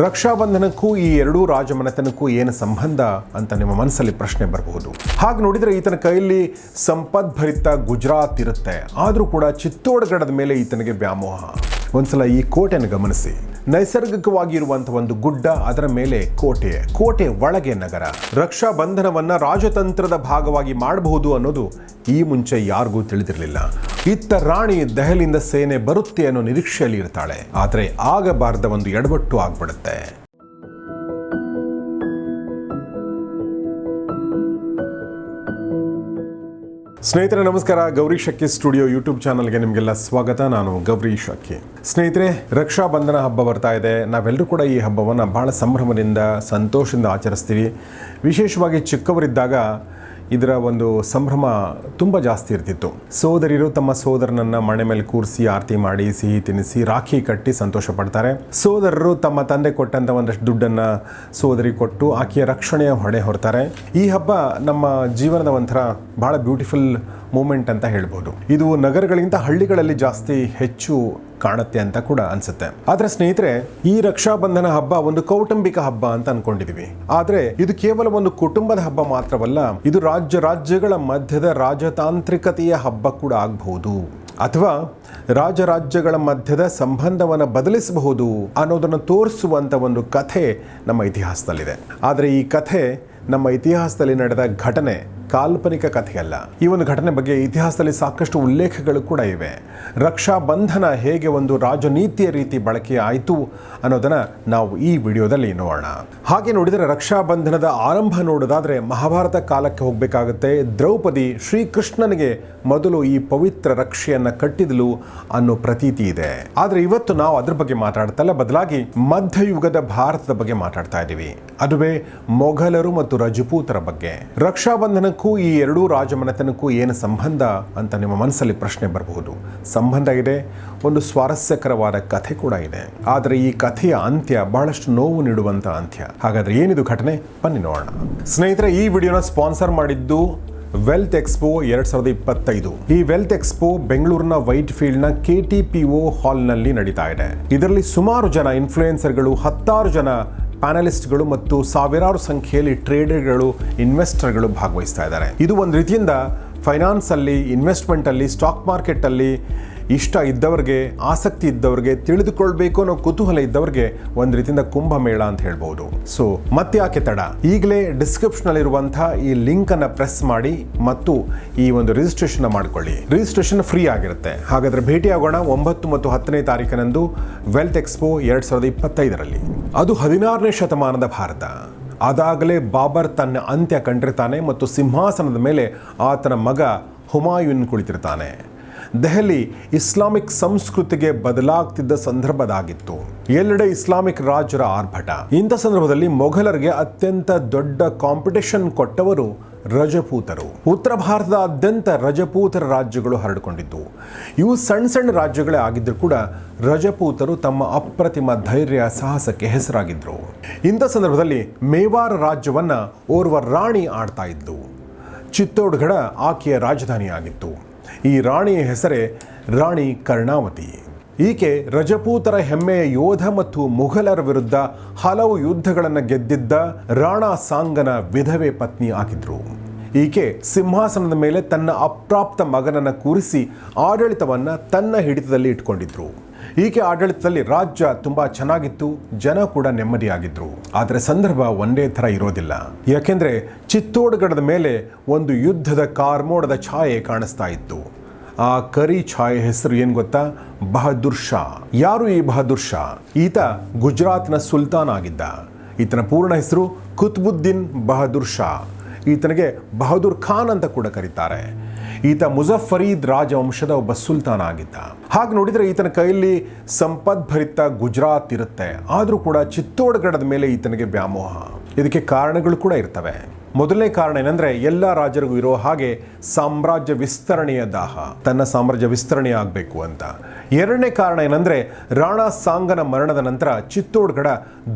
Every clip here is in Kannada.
ರಕ್ಷಾಬಂಧನಕ್ಕೂ ಈ ಎರಡೂ ರಾಜಮನೆತನಕ್ಕೂ ಏನು ಸಂಬಂಧ ಅಂತ ನಿಮ್ಮ ಮನಸ್ಸಲ್ಲಿ ಪ್ರಶ್ನೆ ಬರಬಹುದು. ಹಾಗೆ ನೋಡಿದರೆ ಈತನ ಕೈಯಲ್ಲಿ ಸಂಪದ್ಭರಿತ ಗುಜರಾತ್ ಇರುತ್ತೆ. ಆದರೂ ಕೂಡ ಚಿತ್ತೋಡಗಡದ ಮೇಲೆ ಈತನಿಗೆ ವ್ಯಾಮೋಹ. ಒಂದ್ಸಲ ಈ ಕೋಟೆಯನ್ನು ಗಮನಿಸಿ. ನೈಸರ್ಗಿಕವಾಗಿ ಇರುವಂತಹ ಒಂದು ಗುಡ್ಡ ಅದರ ಮೇಲೆ ಕೋಟೆ ಕೋಟೆ ಒಳಗೆ ನಗರ. ರಕ್ಷಾ ಬಂಧನವನ್ನ ರಾಜತಂತ್ರದ ಭಾಗವಾಗಿ ಮಾಡಬಹುದು ಅನ್ನೋದು ಈ ಮುಂಚೆ ಯಾರಿಗೂ ತಿಳಿದಿರಲಿಲ್ಲ. ಇತ್ತ ರಾಣಿ ದೆಹಲಿಯಿಂದ ಸೇನೆ ಬರುತ್ತೆ ಅನ್ನೋ ನಿರೀಕ್ಷೆಯಲ್ಲಿ ಇರ್ತಾಳೆ. ಆದರೆ ಆಗಬಾರ್ದ ಒಂದು ಎಡವಟ್ಟು ಆಗ್ಬಿಡುತ್ತೆ. ಸ್ನೇಹಿತರೆ, ನಮಸ್ಕಾರ. ಗೌರಿ ಶಕ್ಕಿ ಸ್ಟುಡಿಯೋ ಯೂಟ್ಯೂಬ್ ಚಾನಲ್ಗೆ ನಿಮಗೆಲ್ಲ ಸ್ವಾಗತ. ನಾನು ಗೌರಿ ಶಕ್ಕಿ ಸ್ನೇಹಿತರೆ, ರಕ್ಷಾ ಬಂಧನ ಹಬ್ಬ ಬರ್ತಾ ಇದೆ. ನಾವೆಲ್ಲರೂ ಕೂಡ ಈ ಹಬ್ಬವನ್ನು ಭಾಳ ಸಂಭ್ರಮದಿಂದ, ಸಂತೋಷದಿಂದ ಆಚರಿಸ್ತೀವಿ. ವಿಶೇಷವಾಗಿ ಚಿಕ್ಕವರಿದ್ದಾಗ ಇದರ ಒಂದು ಸಂಭ್ರಮ ತುಂಬ ಜಾಸ್ತಿ ಇರ್ತಿತ್ತು. ಸೋದರಿಯರು ತಮ್ಮ ಸೋದರನನ್ನ ಮಣೆ ಮೇಲೆ ಕೂರಿಸಿ ಆರತಿ ಮಾಡಿ, ಸಿಹಿ ತಿನ್ನಿಸಿ, ರಾಖಿ ಕಟ್ಟಿ ಸಂತೋಷ ಪಡ್ತಾರೆ. ಸೋದರರು ತಮ್ಮ ತಂದೆ ಕೊಟ್ಟಂತ ಒಂದಷ್ಟು ದುಡ್ಡನ್ನ ಸೋದರಿ ಕೊಟ್ಟು ಆಕೆಯ ರಕ್ಷಣೆಯ ಹೊಣೆ ಹೊರ್ತಾರೆ. ಈ ಹಬ್ಬ ನಮ್ಮ ಜೀವನದ ಒಂಥರ ಬಹಳ ಬ್ಯೂಟಿಫುಲ್ ಮೂಮೆಂಟ್ ಅಂತ ಹೇಳ್ಬೋದು. ಇದು ನಗರಗಳಿಗಿಂತ ಹಳ್ಳಿಗಳಲ್ಲಿ ಜಾಸ್ತಿ ಹೆಚ್ಚು ಕಾಣುತ್ತೆ ಅಂತ ಕೂಡ ಅನ್ಸುತ್ತೆ. ಆದ್ರೆ ಸ್ನೇಹಿತರೆ, ಈ ರಕ್ಷಾಬಂಧನ ಹಬ್ಬ ಒಂದು ಕೌಟುಂಬಿಕ ಹಬ್ಬ ಅಂತ ಅನ್ಕೊಂಡಿದೀವಿ. ಆದ್ರೆ ಇದು ಕೇವಲ ಒಂದು ಕುಟುಂಬದ ಹಬ್ಬ ಮಾತ್ರವಲ್ಲ, ಇದು ರಾಜ್ಯ ರಾಜ್ಯಗಳ ಮಧ್ಯದ ರಾಜತಾಂತ್ರಿಕತೆಯ ಹಬ್ಬ ಕೂಡ ಆಗಬಹುದು. ಅಥವಾ ರಾಜರಾಜ್ಯಗಳ ಮಧ್ಯದ ಸಂಬಂಧವನ್ನು ಬದಲಿಸಬಹುದು ಅನ್ನೋದನ್ನು ತೋರಿಸುವಂತ ಒಂದು ಕಥೆ ನಮ್ಮ ಇತಿಹಾಸದಲ್ಲಿದೆ. ಆದರೆ ಈ ಕಥೆ ನಮ್ಮ ಇತಿಹಾಸದಲ್ಲಿ ನಡೆದ ಘಟನೆ ಕಾಲ್ಪನಿಕ ಕಥೆಯಲ್ಲ. ಈ ಒಂದು ಘಟನೆ ಬಗ್ಗೆ ಇತಿಹಾಸದಲ್ಲಿ ಸಾಕಷ್ಟು ಉಲ್ಲೇಖಗಳು ಕೂಡ ಇವೆ. ರಕ್ಷಾ ಬಂಧನ ಹೇಗೆ ಒಂದು ರಾಜನೀತಿಯ ರೀತಿ ಬಳಕೆ ಆಯಿತು ಅನ್ನೋದನ್ನ ನಾವು ಈ ವಿಡಿಯೋದಲ್ಲಿ ನೋಡೋಣ. ಹಾಗೆ ನೋಡಿದರೆ ರಕ್ಷಾ ಬಂಧನದ ಆರಂಭ ನೋಡೋದಾದ್ರೆ ಮಹಾಭಾರತ ಕಾಲಕ್ಕೆ ಹೋಗಬೇಕಾಗುತ್ತೆ. ದ್ರೌಪದಿ ಶ್ರೀಕೃಷ್ಣನಿಗೆ ಮೊದಲು ಈ ಪವಿತ್ರ ರಕ್ಷೆಯನ್ನ ಕಟ್ಟಿದಳು ಅನ್ನೋ ಪ್ರತೀತಿ ಇದೆ. ಆದರೆ ಇವತ್ತು ನಾವು ಅದ್ರ ಬಗ್ಗೆ ಮಾತಾಡ್ತಲ್ಲ ಬದಲಾಗಿ ಮಧ್ಯಯುಗದ ಭಾರತದ ಬಗ್ಗೆ ಮಾತಾಡ್ತಾ ಇದ್ದೀವಿ ಅದುವೇ ಮೊಘಲರು ಮತ್ತು ರಜಪೂತರ ಬಗ್ಗೆ. ರಕ್ಷಾಬಂಧನಕ್ಕೂ ಈ ಎರಡೂ ರಾಜಮನೆತನಕ್ಕೂ ಏನು ಸಂಬಂಧ ಅಂತ ನಿಮ್ಮ ಮನಸ್ಸಲ್ಲಿ ಪ್ರಶ್ನೆ ಬರಬಹುದು. ಸಂಬಂಧ ಇದೆ, ಒಂದು ಸ್ವಾರಸ್ಯಕರವಾದ ಕಥೆ ಕೂಡ ಇದೆ. ಆದರೆ ಈ ಕಥೆಯ ಅಂತ್ಯ ಬಹಳಷ್ಟು ನೋವು ನೀಡುವಂಥ ಅಂತ್ಯ. ಹಾಗಾದರೆ ಏನಿದು ಘಟನೆ? ಬನ್ನಿ ನೋಡೋಣ. ಸ್ನೇಹಿತರೆ, ಈ ವಿಡಿಯೋನ ಸ್ಪಾನ್ಸರ್ ಮಾಡಿದ್ದು ವೆಲ್ತ್ ಎಕ್ಸ್ಪೋ ಎರಡು ಸಾವಿರದ ಇಪ್ಪತ್ತೈದು. ಈ ವೆಲ್ತ್ ಎಕ್ಸ್ಪೋ ಬೆಂಗಳೂರಿನ ವೈಟ್ ಫೀಲ್ಡ್ನ ಕೆ ಟಿ ಪಿ ಒ ಹಾಲ್ನಲ್ಲಿ ನಡೀತಾ ಇದೆ. ಇದರಲ್ಲಿ ಸುಮಾರು ಜನ ಇನ್ಫ್ಲೂಯೆನ್ಸರ್ಗಳು ಹತ್ತಾರು ಜನ ಪ್ಯಾನಲಿಸ್ಟ್ಗಳು ಮತ್ತು ಸಾವಿರಾರು ಸಂಖ್ಯೆಯಲ್ಲಿ ಟ್ರೇಡರ್ಗಳು, ಇನ್ವೆಸ್ಟರ್ಗಳು ಭಾಗವಹಿಸ್ತಾ ಇದ್ದಾರೆ. ಇದು ಒಂದು ರೀತಿಯಿಂದ ಫೈನಾನ್ಸ್ ಅಲ್ಲಿ ಇನ್ವೆಸ್ಟ್ಮೆಂಟ್ ಅಲ್ಲಿ ಸ್ಟಾಕ್ ಮಾರ್ಕೆಟಲ್ಲಿ ಇಷ್ಟ ಇದ್ದವ್ರಿಗೆ, ಆಸಕ್ತಿ ಇದ್ದವ್ರಿಗೆ, ತಿಳಿದುಕೊಳ್ಬೇಕು ಅನ್ನೋ ಕುತೂಹಲ ಇದ್ದವ್ರಿಗೆ ಒಂದು ರೀತಿಯಿಂದ ಕುಂಭಮೇಳ ಅಂತ ಹೇಳ್ಬೋದು. ಸೊ ಮತ್ತೆ ಯಾಕೆ ತಡ? ಈಗಲೇ ಡಿಸ್ಕ್ರಿಪ್ಷನ್ ಅಲ್ಲಿರುವಂತಹ ಈ ಲಿಂಕ್ ಅನ್ನ ಪ್ರೆಸ್ ಮಾಡಿ ಮತ್ತು ಈ ಒಂದು ರಿಜಿಸ್ಟ್ರೇಷನ್ ಮಾಡ್ಕೊಳ್ಳಿ. ರಿಜಿಸ್ಟ್ರೇಷನ್ ಫ್ರೀ ಆಗಿರುತ್ತೆ. ಹಾಗಾದ್ರೆ ಭೇಟಿಯಾಗೋಣ ಒಂಬತ್ತು ಮತ್ತು ಹತ್ತನೇ ತಾರೀಕಿನಂದು ವೆಲ್ತ್ ಎಕ್ಸ್ಪೋ ಎರಡು ಸಾವಿರದ ಇಪ್ಪತ್ತೈದರಲ್ಲಿ. ಅದು ಹದಿನಾರನೇ ಶತಮಾನದ ಭಾರತ. ಅದಾಗಲೇ ಬಾಬರ್ ತನ್ನ ಅಂತ್ಯ ಕಂಡಿರ್ತಾನೆ ಮತ್ತು ಸಿಂಹಾಸನದ ಮೇಲೆ ಆತನ ಮಗ ಹುಮಾಯೂನ್ ಕುಳಿತಿರ್ತಾನೆ. ದೆಹಲಿ ಇಸ್ಲಾಮಿಕ್ ಸಂಸ್ಕೃತಿಗೆ ಬದಲಾಗ್ತಿದ್ದ ಸಂದರ್ಭದಾಗಿತ್ತು. ಎಲ್ಲೆಡೆ ಇಸ್ಲಾಮಿಕ್ ರಾಜರ ಆರ್ಭಟ. ಇಂಥ ಸಂದರ್ಭದಲ್ಲಿ ಮೊಘಲರಿಗೆ ಅತ್ಯಂತ ದೊಡ್ಡ ಕಾಂಪಿಟೇಷನ್ ಕೊಟ್ಟವರು ರಜಪೂತರು. ಉತ್ತರ ಭಾರತದಾದ್ಯಂತ ರಜಪೂತರ ರಾಜ್ಯಗಳು ಹರಡಿಕೊಂಡಿದ್ದವು ಇವು ಸಣ್ಣ ಸಣ್ಣ ರಾಜ್ಯಗಳೇ ಆಗಿದ್ದರೂ ಕೂಡ ರಜಪೂತರು ತಮ್ಮ ಅಪ್ರತಿಮ ಧೈರ್ಯ ಸಾಹಸಕ್ಕೆ ಹೆಸರಾಗಿದ್ದರು ಇಂಥ ಸಂದರ್ಭದಲ್ಲಿ ಮೇವಾರ ರಾಜ್ಯವನ್ನು ಓರ್ವ ರಾಣಿ ಆಡ್ತಾ ಇದ್ದು. ಚಿತ್ತೋಡ್ಗಢ ಆಕೆಯ ರಾಜಧಾನಿಯಾಗಿತ್ತು. ಈ ರಾಣಿಯ ಹೆಸರೇ ರಾಣಿ ಕರ್ಣಾವತಿ. ಈಕೆ ರಜಪೂತರ ಹೆಮ್ಮೆಯ ಯೋಧ ಮತ್ತು ಮುಘಲರ ವಿರುದ್ಧ ಹಲವು ಯುದ್ಧಗಳನ್ನು ಗೆದ್ದಿದ್ದ ರಾಣಾ ಸಾಂಗನ ವಿಧವೆ ಪತ್ನಿ ಆಗಿದ್ರು. ಈಕೆ ಸಿಂಹಾಸನದ ಮೇಲೆ ತನ್ನ ಅಪ್ರಾಪ್ತ ಮಗನನ್ನು ಕೂರಿಸಿ ಆಡಳಿತವನ್ನು ತನ್ನ ಹಿಡಿತದಲ್ಲಿ ಇಟ್ಕೊಂಡಿದ್ರು. ಈಕೆ ಆಡಳಿತದಲ್ಲಿ ರಾಜ್ಯ ತುಂಬ ಚೆನ್ನಾಗಿತ್ತು, ಜನ ಕೂಡ ನೆಮ್ಮದಿಯಾಗಿದ್ರು. ಆದರೆ ಸಂದರ್ಭ ಒಂದೇ ಥರ ಇರೋದಿಲ್ಲ. ಯಾಕೆಂದರೆ ಚಿತ್ತೋಡ್ಗಢದ ಮೇಲೆ ಒಂದು ಯುದ್ಧದ ಕಾರ್ಮೋಡದ ಛಾಯೆ ಕಾಣಿಸ್ತಾ ಇತ್ತು. ಆ ಕರಿ ಛಾಯೆ ಹೆಸರು ಏನು ಗೊತ್ತಾ? ಬಹದ್ದೂರ್ ಶಾ. ಯಾರು ಈ ಬಹದ್ದೂರ್ ಶಾ? ಈತ ಗುಜರಾತ್ನ ಸುಲ್ತಾನ್ ಆಗಿದ್ದ. ಈತನ ಪೂರ್ಣ ಹೆಸರು ಕುತ್ಬುದ್ದೀನ್ ಬಹದ್ದೂರ್ ಶಾ. ಈತನಿಗೆ ಬಹದ್ದೂರ್ ಖಾನ್ ಅಂತ ಕೂಡ ಕರೀತಾರೆ. ಈತ ಮುಜಫರೀದ್ ರಾಜವಂಶದ ಒಬ್ಬ ಸುಲ್ತಾನ ಆಗಿದ್ದ. ಹಾಗೆ ನೋಡಿದ್ರೆ ಈತನ ಕೈಯಲ್ಲಿ ಸಂಪದ್ಭರಿತ ಗುಜರಾತ್ ಇರುತ್ತೆ. ಆದರೂ ಕೂಡ ಚಿತ್ತೋಡ್ಗಢದ ಮೇಲೆ ಈತನಿಗೆ ವ್ಯಾಮೋಹ. ಇದಕ್ಕೆ ಕಾರಣಗಳು ಕೂಡ ಇರ್ತವೆ. ಮೊದಲನೇ ಕಾರಣ ಏನಂದ್ರೆ ಎಲ್ಲ ರಾಜರಿಗೂ ಇರೋ ಹಾಗೆ ಸಾಮ್ರಾಜ್ಯ ವಿಸ್ತರಣೆಯ ದಾಹ, ತನ್ನ ಸಾಮ್ರಾಜ್ಯ ವಿಸ್ತರಣೆ ಆಗಬೇಕು ಅಂತ. ಎರಡನೇ ಕಾರಣ ಏನಂದ್ರೆ ರಾಣಾ ಸಾಂಗನ ಮರಣದ ನಂತರ ಚಿತ್ತೋಡ್ಗಢ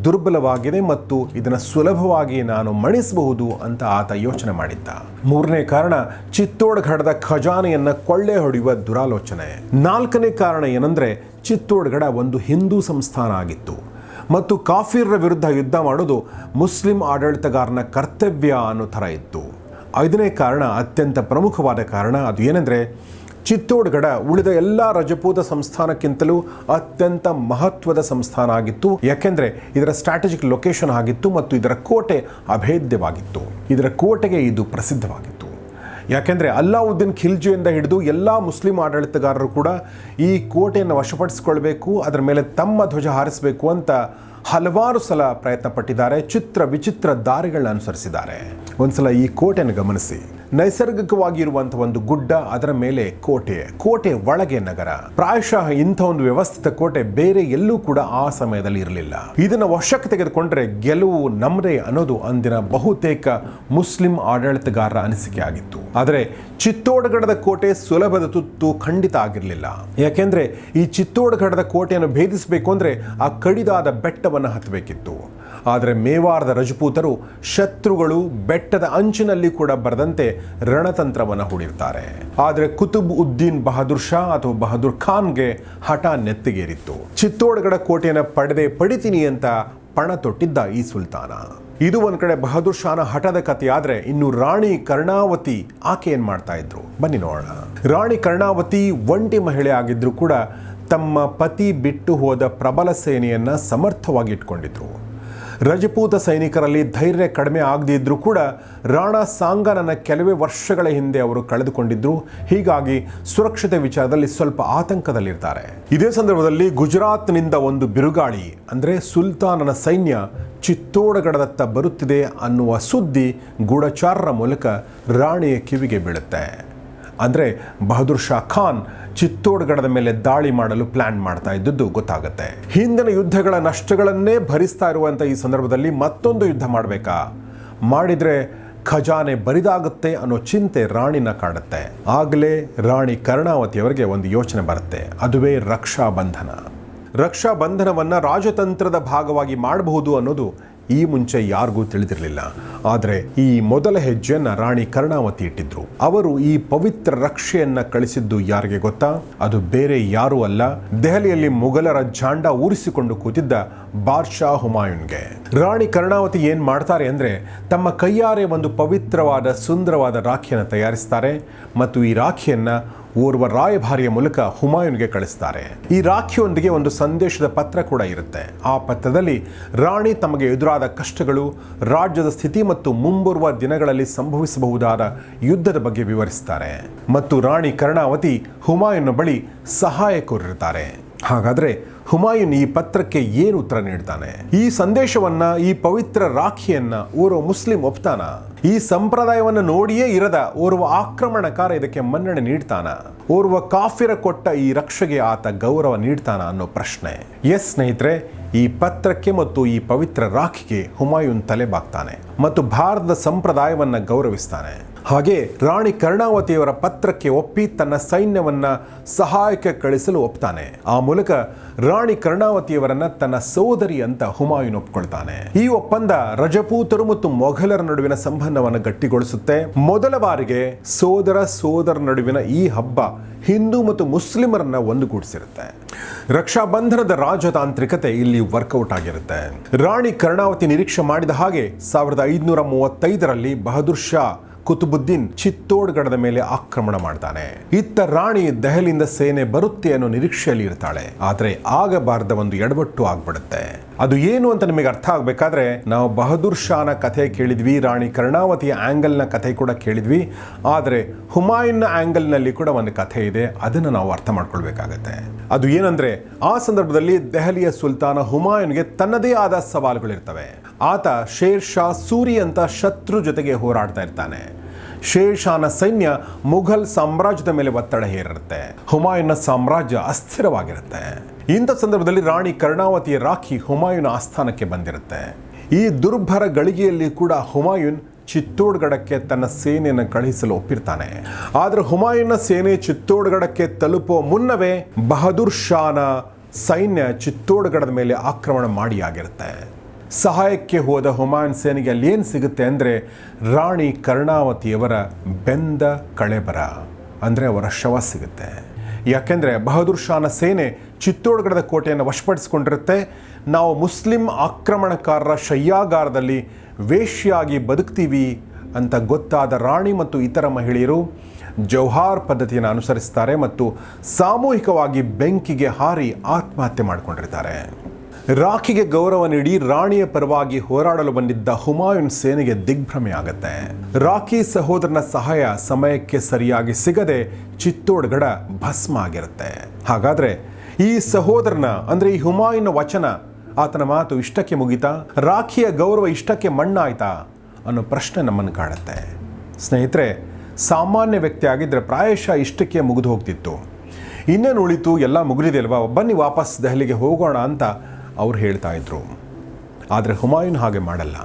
ದುರ್ಬಲವಾಗಿದೆ ಮತ್ತು ಇದನ್ನು ಸುಲಭವಾಗಿ ನಾನು ಮಣಿಸಬಹುದು ಅಂತ ಆತ ಯೋಚನೆ ಮಾಡಿದ್ದ. ಮೂರನೇ ಕಾರಣ ಚಿತ್ತೋಡ್ಗಢದ ಖಜಾನೆಯನ್ನು ಕೊಳ್ಳೆ ಹೊಡೆಯುವ ದುರಾಲೋಚನೆ. ನಾಲ್ಕನೇ ಕಾರಣ ಏನಂದ್ರೆ ಚಿತ್ತೋಡ್ಗಢ ಒಂದು ಹಿಂದೂ ಸಂಸ್ಥಾನ ಆಗಿತ್ತು. ಮತ್ತು ಕಾಫಿರ್ರ ವಿರುದ್ಧ ಯುದ್ಧ ಮಾಡೋದು ಮುಸ್ಲಿಂ ಆಡಳಿತಗಾರನ ಕರ್ತವ್ಯ ಅನ್ನೋ ಥರ ಇತ್ತು. ಐದನೇ ಕಾರಣ, ಅತ್ಯಂತ ಪ್ರಮುಖವಾದ ಕಾರಣ ಅದು ಏನೆಂದರೆ, ಚಿತ್ತೋಡ್ಗಢ ಉಳಿದ ಎಲ್ಲ ರಜಪೂತ ಸಂಸ್ಥಾನಕ್ಕಿಂತಲೂ ಅತ್ಯಂತ ಮಹತ್ವದ ಸಂಸ್ಥಾನ ಆಗಿತ್ತು. ಯಾಕೆಂದರೆ, ಇದರ ಸ್ಟ್ರಾಟಜಿಕ್ ಲೊಕೇಶನ್ ಆಗಿತ್ತು ಮತ್ತು ಇದರ ಕೋಟೆ ಅಭೇದ್ಯವಾಗಿತ್ತು. ಇದರ ಕೋಟೆಗೆ ಇದು ಪ್ರಸಿದ್ಧವಾಗಿತ್ತು. ಯಾಕೆಂದರೆ ಅಲ್ಲಾವುದ್ದೀನ್ ಖಿಲ್ಜಿಯಿಂದ ಹಿಡಿದು ಎಲ್ಲ ಮುಸ್ಲಿಂ ಆಡಳಿತಗಾರರು ಕೂಡ ಈ ಕೋಟೆಯನ್ನು ವಶಪಡಿಸಿಕೊಳ್ಬೇಕು, ಅದರ ಮೇಲೆ ತಮ್ಮ ಧ್ವಜ ಹಾರಿಸಬೇಕು ಅಂತ ಹಲವಾರು ಸಲ ಪ್ರಯತ್ನ ಪಟ್ಟಿದ್ದಾರೆ ಚಿತ್ರ ವಿಚಿತ್ರ ದಾರಿಗಳನ್ನ ಅನುಸರಿಸಿದ್ದಾರೆ. ಒಂದು ಸಲ ಈ ಕೋಟೆಯನ್ನು ಗಮನಿಸಿ. ನೈಸರ್ಗಿಕವಾಗಿ ಇರುವಂಥ ಒಂದು ಗುಡ್ಡ ಅದರ ಮೇಲೆ ಕೋಟೆ. ಕೋಟೆ ಒಳಗೆ ನಗರ. ಪ್ರಾಯಶಃ ಇಂಥ ಒಂದು ವ್ಯವಸ್ಥಿತ ಕೋಟೆ ಬೇರೆ ಎಲ್ಲೂ ಕೂಡ ಆ ಸಮಯದಲ್ಲಿ ಇರಲಿಲ್ಲ. ಇದನ್ನ ವಶಕ್ಕೆ ತೆಗೆದುಕೊಂಡ್ರೆ ಗೆಲುವು ನಮ್ಮದೇ ಅನ್ನೋದು ಅಂದಿನ ಬಹುತೇಕ ಮುಸ್ಲಿಂ ಆಡಳಿತಗಾರರ ಅನಿಸಿಕೆ ಆಗಿತ್ತು. ಆದರೆ ಚಿತ್ತೋಡಗಢದ ಕೋಟೆ ಸುಲಭದ ತುತ್ತು ಖಂಡಿತ ಆಗಿರಲಿಲ್ಲ. ಯಾಕೆಂದ್ರೆ ಈ ಚಿತ್ತೋಡಗಡದ ಕೋಟೆಯನ್ನು ಭೇದಿಸಬೇಕು ಅಂದ್ರೆ ಆ ಕಡಿದಾದ ಬೆಟ್ಟವನ್ನು ಹತ್ತಬೇಕಿತ್ತು. ಆದರೆ ಮೇವಾರದ ರಜಪೂತರು ಶತ್ರುಗಳು ಬೆಟ್ಟದ ಅಂಚಿನಲ್ಲಿ ಕೂಡ ಬರದಂತೆ ರಣತಂತ್ರವನ್ನು ಹೂಡಿರ್ತಾರೆ. ಆದರೆ ಕುತುಬ್ ಉದ್ದೀನ್ ಬಹದ್ದೂರ್ ಶಾ ಅಥವಾ ಬಹದ್ದೂರ್ ಖಾನ್ಗೆ ಹಠ ನೆತ್ತಿಗೇರಿತ್ತು. ಚಿತ್ತೋಡ್ಗಡ ಕೋಟೆಯನ್ನು ಪಡೆದೇ ಪಡಿತೀನಿ ಅಂತ ಪಣ ತೊಟ್ಟಿದ್ದ ಈ ಸುಲ್ತಾನ. ಇದು ಒಂದ್ ಕಡೆ ಬಹದ್ದೂರ್ ಶಾನ ಹಠದ ಕಥೆ ಇನ್ನು ರಾಣಿ ಕರ್ಣಾವತಿ ಆಕೆ ಏನು ಮಾಡ್ತಾ ಇದ್ರು? ಬನ್ನಿ ನೋಡೋಣ. ರಾಣಿ ಕರ್ಣಾವತಿ ಒಂಟಿ ಮಹಿಳೆ ಆಗಿದ್ರು ಕೂಡ ತಮ್ಮ ಪತಿ ಬಿಟ್ಟು ಹೋದ ಪ್ರಬಲ ಸೇನೆಯನ್ನ ಸಮರ್ಥವಾಗಿ ಇಟ್ಕೊಂಡಿದ್ರು. ರಜಪೂತ ಸೈನಿಕರಲ್ಲಿ ಧೈರ್ಯ ಕಡಿಮೆ ಆಗದಿದ್ರೂ ಕೂಡ ರಾಣಾ ಸಾಂಗನನ್ನ ಕೆಲವೇ ವರ್ಷಗಳ ಹಿಂದೆ ಅವರು ಕಳೆದುಕೊಂಡಿದ್ರು. ಹೀಗಾಗಿ ಸುರಕ್ಷತೆ ವಿಚಾರದಲ್ಲಿ ಸ್ವಲ್ಪ ಆತಂಕದಲ್ಲಿರ್ತಾರೆ. ಇದೇ ಸಂದರ್ಭದಲ್ಲಿ ಗುಜರಾತ್ನಿಂದ ಒಂದು ಬಿರುಗಾಳಿ, ಅಂದರೆ ಸುಲ್ತಾನನ ಸೈನ್ಯ, ಚಿತ್ತೋಡಗಡದತ್ತ ಬರುತ್ತಿದೆ ಅನ್ನುವ ಸುದ್ದಿ ಗೂಢಚಾರರ ಮೂಲಕ ರಾಣಿಯ ಕಿವಿಗೆ ಬೀಳುತ್ತೆ. ಅಂದರೆ ಬಹದ್ದೂರ್ ಶಾ ಖಾನ್ ಚಿತ್ತೋಡ್ಗಢದ ಮೇಲೆ ದಾಳಿ ಮಾಡಲು ಪ್ಲಾನ್ ಮಾಡ್ತಾ ಇದ್ದದ್ದು ಗೊತ್ತಾಗುತ್ತೆ. ಹಿಂದಿನ ಯುದ್ಧಗಳ ನಷ್ಟಗಳನ್ನೇ ಭರಿಸ್ತಾ ಇರುವಂಥ ಈ ಸಂದರ್ಭದಲ್ಲಿ ಮತ್ತೊಂದು ಯುದ್ಧ ಮಾಡಬೇಕಾ? ಮಾಡಿದ್ರೆ ಖಜಾನೆ ಬರಿದಾಗುತ್ತೆ ಅನ್ನೋ ಚಿಂತೆ ರಾಣಿನ ಕಾಡುತ್ತೆ. ಆಗಲೇ ರಾಣಿ ಕರ್ಣಾವತಿಯವರಿಗೆ ಒಂದು ಯೋಚನೆ ಬರುತ್ತೆ. ಅದುವೇ ರಕ್ಷಾ ಬಂಧನ ರಕ್ಷಾ ಬಂಧನವನ್ನು ರಾಜತಂತ್ರದ ಭಾಗವಾಗಿ ಮಾಡಬಹುದು ಅನ್ನೋದು ಈ ಮುಂಚೆ ಯಾರಿಗೂ ತಿಳಿದಿರಲಿಲ್ಲ. ಆದರೆ ಈ ಮೊದಲ ಹೆಜ್ಜೆಯನ್ನು ರಾಣಿ ಕರ್ಣಾವತಿ ಇಟ್ಟಿದ್ರು. ಅವರು ಈ ಪವಿತ್ರ ರಕ್ಷೆಯನ್ನ ಕಳಿಸಿದ್ದು ಯಾರಿಗೆ ಗೊತ್ತಾ? ಅದು ಬೇರೆ ಯಾರೂ ಅಲ್ಲ, ದೆಹಲಿಯಲ್ಲಿ ಮೊಘಲರ ಜಾಂಡ ಊರಿಸಿಕೊಂಡು ಕೂತಿದ್ದ ಬಾದ್ಶಾ ಹುಮಾಯೂನ್ಗೆ. ರಾಣಿ ಕರ್ಣಾವತಿ ಏನು ಮಾಡ್ತಾರೆ ಅಂದ್ರೆ, ತಮ್ಮ ಕೈಯಾರೆ ಒಂದು ಪವಿತ್ರವಾದ ಸುಂದರವಾದ ರಾಖಿಯನ್ನು ತಯಾರಿಸ್ತಾರೆ ಮತ್ತು ಈ ರಾಖಿಯನ್ನ ಓರ್ವ ರಾಯಭಾರಿಯ ಮೂಲಕ ಹುಮಾಯೂನ್ಗೆ ಕಳಿಸ್ತಾರೆ. ಈ ರಾಖಿಯೊಂದಿಗೆ ಒಂದು ಸಂದೇಶದ ಪತ್ರ ಕೂಡ ಇರುತ್ತೆ. ಆ ಪತ್ರದಲ್ಲಿ ರಾಣಿ ತಮಗೆ ಎದುರಾದ ಕಷ್ಟಗಳು, ರಾಜ್ಯದ ಸ್ಥಿತಿ ಮತ್ತು ಮುಂಬರುವ ದಿನಗಳಲ್ಲಿ ಸಂಭವಿಸಬಹುದಾದ ಯುದ್ಧದ ಬಗ್ಗೆ ವಿವರಿಸ್ತಾರೆ. ಮತ್ತು ರಾಣಿ ಕರ್ಣಾವತಿ ಹುಮಾಯೂನ್ ಬಳಿ ಸಹಾಯ ಕೋರಿರ್ತಾರೆ ಹಾಗಾದ್ರೆ ಹುಮಾಯೂನ್ ಈ ಪತ್ರಕ್ಕೆ ಏನು ಉತ್ತರ ನೀಡ್ತಾನೆ? ಈ ಸಂದೇಶವನ್ನ, ಈ ಪವಿತ್ರ ರಾಖಿಯನ್ನ ಓರ್ವ ಮುಸ್ಲಿಂ ಒಪ್ತಾನ? ಈ ಸಂಪ್ರದಾಯವನ್ನು ನೋಡಿಯೇ ಇರದ ಓರ್ವ ಆಕ್ರಮಣಕಾರ ಇದಕ್ಕೆ ಮನ್ನಣೆ ನೀಡ್ತಾನ? ಓರ್ವ ಕಾಫಿರ ಕೊಟ್ಟ ಈ ರಕ್ಷೆಗೆ ಆತ ಗೌರವ ನೀಡ್ತಾನ ಅನ್ನೋ ಪ್ರಶ್ನೆ. ಎಸ್ ಸ್ನೇಹಿತರೆ, ಈ ಪತ್ರಕ್ಕೆ ಮತ್ತು ಈ ಪವಿತ್ರ ರಾಖಿಗೆ ಹುಮಾಯೂನ್ ತಲೆಬಾಗ್ತಾನೆ ಮತ್ತು ಭಾರತದ ಸಂಪ್ರದಾಯವನ್ನ ಗೌರವಿಸ್ತಾನೆ. ಹಾಗೆ ರಾಣಿ ಕರ್ಣಾವತಿಯವರ ಪತ್ರಕ್ಕೆ ಒಪ್ಪಿ ತನ್ನ ಸೈನ್ಯವನ್ನ ಸಹಾಯಕ್ಕೆ ಕಳಿಸಲು ಒಪ್ತಾನೆ. ಆ ಮೂಲಕ ರಾಣಿ ಕರ್ಣಾವತಿಯವರನ್ನ ತನ್ನ ಸೋದರಿ ಅಂತ ಹುಮಾಯೂನ್ ಒಪ್ಕೊಳ್ತಾನೆ. ಈ ಒಪ್ಪಂದ ರಜಪೂತರು ಮತ್ತು ಮೊಘಲರ ನಡುವಿನ ಸಂಬಂಧವನ್ನು ಗಟ್ಟಿಗೊಳಿಸುತ್ತೆ. ಮೊದಲ ಬಾರಿಗೆ ಸೋದರ ಸೋದರ ನಡುವಿನ ಈ ಹಬ್ಬ ಹಿಂದೂ ಮತ್ತು ಮುಸ್ಲಿಮರನ್ನ ಒಂದುಗೂಡಿಸಿರುತ್ತೆ. ರಕ್ಷಾಬಂಧನದ ರಾಜತಾಂತ್ರಿಕತೆ ಇಲ್ಲಿ ವರ್ಕೌಟ್ ಆಗಿರುತ್ತೆ. ರಾಣಿ ಕರ್ಣಾವತಿ ನಿರೀಕ್ಷೆ ಮಾಡಿದ ಹಾಗೆ ಸಾವಿರದ ಐದುನೂರ ಮೂವತ್ತೈದರಲ್ಲಿ ಬಹದ್ದೂರ್ ಶಾ ಕುತುಬುದ್ದೀನ್ ಚಿತ್ತೋಡ್ಗಢದ ಮೇಲೆ ಆಕ್ರಮಣ ಮಾಡ್ತಾನೆ. ಇತ್ತ ರಾಣಿ ದೆಹಲಿಯಿಂದ ಸೇನೆ ಬರುತ್ತೆ ಅನ್ನೋ ನಿರೀಕ್ಷೆಯಲ್ಲಿ ಇರ್ತಾಳೆ. ಆದರೆ ಆಗಬಾರದ ಒಂದು ಎಡವಟ್ಟು ಆಗ್ಬಿಡುತ್ತೆ. ಅದು ಏನು ಅಂತ ನಿಮಗೆ ಅರ್ಥ ಆಗಬೇಕಾದ್ರೆ, ನಾವು ಬಹದ್ದೂರ್ ಶಾನ ಕಥೆ ಕೇಳಿದ್ವಿ, ರಾಣಿ ಕರ್ಣಾವತಿಯ ಆ್ಯಂಗಲ್ನ ಕಥೆ ಕೂಡ ಕೇಳಿದ್ವಿ, ಆದರೆ ಹುಮಾಯೂನ್ನ ಆ್ಯಂಗಲ್ನಲ್ಲಿ ಕೂಡ ಒಂದು ಕಥೆ ಇದೆ, ಅದನ್ನು ನಾವು ಅರ್ಥ ಮಾಡ್ಕೊಳ್ಬೇಕಾಗತ್ತೆ. ಅದು ಏನಂದರೆ, ಆ ಸಂದರ್ಭದಲ್ಲಿ ದೆಹಲಿಯ ಸುಲ್ತಾನ ಹುಮಾಯೂನ್ಗೆ ತನ್ನದೇ ಆದ ಸವಾಲುಗಳಿರ್ತವೆ. ಆತ ಶೇರ್ ಶಾ ಸೂರಿ ಅಂತ ಶತ್ರು ಜೊತೆಗೆ ಹೋರಾಡ್ತಾ ಇರ್ತಾನೆ. ಶೇರ್ ಶಾನ ಸೈನ್ಯ ಮುಘಲ್ ಸಾಮ್ರಾಜ್ಯದ ಮೇಲೆ ಒತ್ತಡ ಹೇರಿರುತ್ತೆ. ಹುಮಾಯೂನ್ನ ಸಾಮ್ರಾಜ್ಯ ಅಸ್ಥಿರವಾಗಿರುತ್ತೆ. ಇಂಥ ಸಂದರ್ಭದಲ್ಲಿ ರಾಣಿ ಕರ್ಣಾವತಿಯ ರಾಖಿ ಹುಮಾಯೂನ್ ಆಸ್ಥಾನಕ್ಕೆ ಬಂದಿರುತ್ತೆ. ಈ ದುರ್ಭರ ಗಳಿಗೆಯಲ್ಲಿ ಕೂಡ ಹುಮಾಯೂನ್ ಚಿತ್ತೋಡ್ಗಡಕ್ಕೆ ತನ್ನ ಸೇನೆಯನ್ನು ಕಳುಹಿಸಲು ಒಪ್ಪಿರ್ತಾನೆ. ಆದರೆ ಹುಮಾಯೂನ್ನ ಸೇನೆ ಚಿತ್ತೋಡ್ಗಡಕ್ಕೆ ತಲುಪುವ ಮುನ್ನವೇ ಬಹದ್ದೂರ್ ಶಾನ ಸೈನ್ಯ ಚಿತ್ತೋಡ್ಗಡದ ಮೇಲೆ ಆಕ್ರಮಣ ಮಾಡಿ ಆಗಿರುತ್ತೆ. ಸಹಾಯಕ್ಕೆ ಹೋದ ಹುಮಾಯೂನ್ ಸೇನೆಗೆ ಅಲ್ಲಿ ಏನು ಸಿಗುತ್ತೆ ಅಂದರೆ ರಾಣಿ ಕರ್ಣಾವತಿಯವರ ಬೆಂದ ಕಳೆಬರ, ಅಂದರೆ ಅವರ ಶವ ಸಿಗುತ್ತೆ. ಯಾಕೆಂದರೆ ಬಹದ್ದೂರ್ ಶಾನ ಸೇನೆ ಚಿತ್ತೋಡ್ಗಢದ ಕೋಟೆಯನ್ನು ವಶಪಡಿಸಿಕೊಂಡಿರುತ್ತೆ. ನಾವು ಮುಸ್ಲಿಂ ಆಕ್ರಮಣಕಾರರ ಶಯ್ಯಾಗಾರದಲ್ಲಿ ವೇಶ್ಯಾಗಿ ಬದುಕ್ತೀವಿ ಅಂತ ಗೊತ್ತಾದ ರಾಣಿ ಮತ್ತು ಇತರ ಮಹಿಳೆಯರು ಜೌಹಾರ್ ಪದ್ಧತಿಯನ್ನು ಅನುಸರಿಸ್ತಾರೆ ಮತ್ತು ಸಾಮೂಹಿಕವಾಗಿ ಬೆಂಕಿಗೆ ಹಾರಿ ಆತ್ಮಹತ್ಯೆ ಮಾಡಿಕೊಂಡಿರ್ತಾರೆ ರಾಖಿಗೆ ಗೌರವ ನೀಡಿ ರಾಣಿಯ ಪರವಾಗಿ ಹೋರಾಡಲು ಬಂದಿದ್ದ ಹುಮಾಯೂನ್ ಸೇನೆಗೆ ದಿಗ್ಭ್ರಮೆ ಆಗತ್ತೆ ರಾಖಿ ಸಹೋದರನ ಸಹಾಯ ಸಮಯಕ್ಕೆ ಸರಿಯಾಗಿ ಸಿಗದೆ ಚಿತ್ತೋಡ್ಗಡ ಭಸ್ಮ ಆಗಿರುತ್ತೆ. ಹಾಗಾದ್ರೆ ಈ ಸಹೋದರನ, ಅಂದ್ರೆ ಈ ಹುಮಾಯಿನ ವಚನ, ಆತನ ಮಾತು ಇಷ್ಟಕ್ಕೆ ಮುಗಿತಾ, ರಾಖಿಯ ಗೌರವ ಇಷ್ಟಕ್ಕೆ ಮಣ್ಣಾಯ್ತಾ ಅನ್ನೋ ಪ್ರಶ್ನೆ ನಮ್ಮನ್ನು ಕಾಡುತ್ತೆ. ಸ್ನೇಹಿತರೆ, ಸಾಮಾನ್ಯ ವ್ಯಕ್ತಿ ಆಗಿದ್ದರೆ ಪ್ರಾಯಶಃ ಇಷ್ಟಕ್ಕೆ ಮುಗಿದು ಹೋಗ್ತಿತ್ತು. ಇನ್ನೇನು ಉಳಿತು, ಎಲ್ಲ ಮುಗಿದಿದೆ ಅಲ್ವಾ ಬನ್ನಿ ವಾಪಸ್ ದೆಹಲಿಗೆ ಹೋಗೋಣ ಅಂತ ಅವ್ರು ಹೇಳ್ತಾ ಇದ್ರು. ಆದರೆ ಹುಮಾಯೂನ್ ಹಾಗೆ ಮಾಡಲ್ಲ.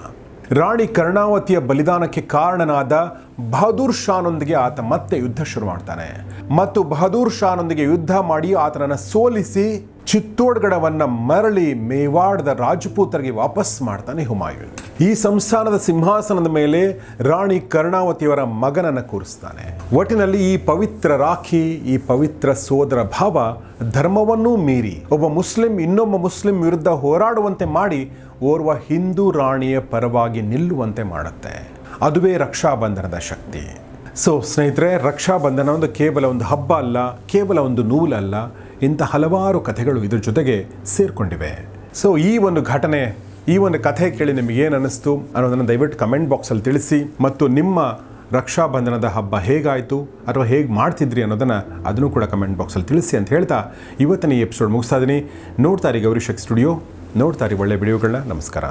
ರಾಣಿ ಕರ್ಣಾವತಿಯ ಬಲಿದಾನಕ್ಕೆ ಕಾರಣನಾದ ಬಹದೂರ್ ಶಾನೊಂದಿಗೆ ಆತ ಮತ್ತೆ ಯುದ್ಧ ಶುರು ಮಾಡ್ತಾನೆ. ಮತ್ತು ಬಹದೂರ್ ಶಾನೊಂದಿಗೆ ಯುದ್ಧ ಮಾಡಿ ಆತನನ್ನು ಸೋಲಿಸಿ ಚಿತ್ತೋಡ್ಗಡವನ್ನು ಮರಳಿ ಮೇವಾಡದ ರಾಜಪೂತರಿಗೆ ವಾಪಸ್ ಮಾಡ್ತಾನೆ ಹುಮಾಯೂನ್. ಈ ಸಂಸ್ಥಾನದ ಸಿಂಹಾಸನದ ಮೇಲೆ ರಾಣಿ ಕರ್ಣಾವತಿಯವರ ಮಗನನ್ನ ಕೂರಿಸ್ತಾನೆ. ಒಟ್ಟಿನಲ್ಲಿ ಈ ಪವಿತ್ರ ರಾಖಿ, ಈ ಪವಿತ್ರ ಸೋದರ ಭಾವ ಧರ್ಮವನ್ನೂ ಮೀರಿ ಒಬ್ಬ ಮುಸ್ಲಿಂ ಇನ್ನೊಬ್ಬ ಮುಸ್ಲಿಂ ವಿರುದ್ಧ ಹೋರಾಡುವಂತೆ ಮಾಡಿ ಓರ್ವ ಹಿಂದೂ ರಾಣಿಯ ಪರವಾಗಿ ನಿಲ್ಲುವಂತೆ ಮಾಡುತ್ತೆ. ಅದುವೇ ರಕ್ಷಾಬಂಧನದ ಶಕ್ತಿ. ಸೊ ಸ್ನೇಹಿತರೆ, ರಕ್ಷಾಬಂಧನ ಒಂದು ಕೇವಲ ಒಂದು ಹಬ್ಬ ಅಲ್ಲ, ಕೇವಲ ಒಂದು ನೂಲಲ್ಲ, ಇಂಥ ಹಲವಾರು ಕಥೆಗಳು ಇದ್ರ ಜೊತೆಗೆ ಸೇರಿಕೊಂಡಿವೆ. ಸೊ ಈ ಒಂದು ಘಟನೆ, ಈ ಒಂದು ಕಥೆ ಕೇಳಿ ನಿಮಗೆ ಏನು ಅನ್ನಿಸ್ತು ಅನ್ನೋದನ್ನು ದಯವಿಟ್ಟು ಕಮೆಂಟ್ ಬಾಕ್ಸಲ್ಲಿ ತಿಳಿಸಿ ಮತ್ತು ನಿಮ್ಮ ರಕ್ಷಾಬಂಧನದ ಹಬ್ಬ ಹೇಗಾಯಿತು ಅಥವಾ ಹೇಗೆ ಮಾಡ್ತಿದ್ರಿ ಅನ್ನೋದನ್ನು ಅದನ್ನು ಕೂಡ ಕಮೆಂಟ್ ಬಾಕ್ಸಲ್ಲಿ ತಿಳಿಸಿ ಅಂತ ಹೇಳ್ತಾ ಇವತ್ತಿನ ಈ ಎಪಿಸೋಡ್ ಮುಗಿಸ್ತಾ ಇದ್ದೀನಿ ನೋಡ್ತಾ ಇರಿ ಗೌರಿಶಕ್ ಸ್ಟುಡಿಯೋ ನೋಡ್ತಾ ಇರಿ ಒಳ್ಳೆ ವಿಡಿಯೋಗಳನ್ನ ನಮಸ್ಕಾರ.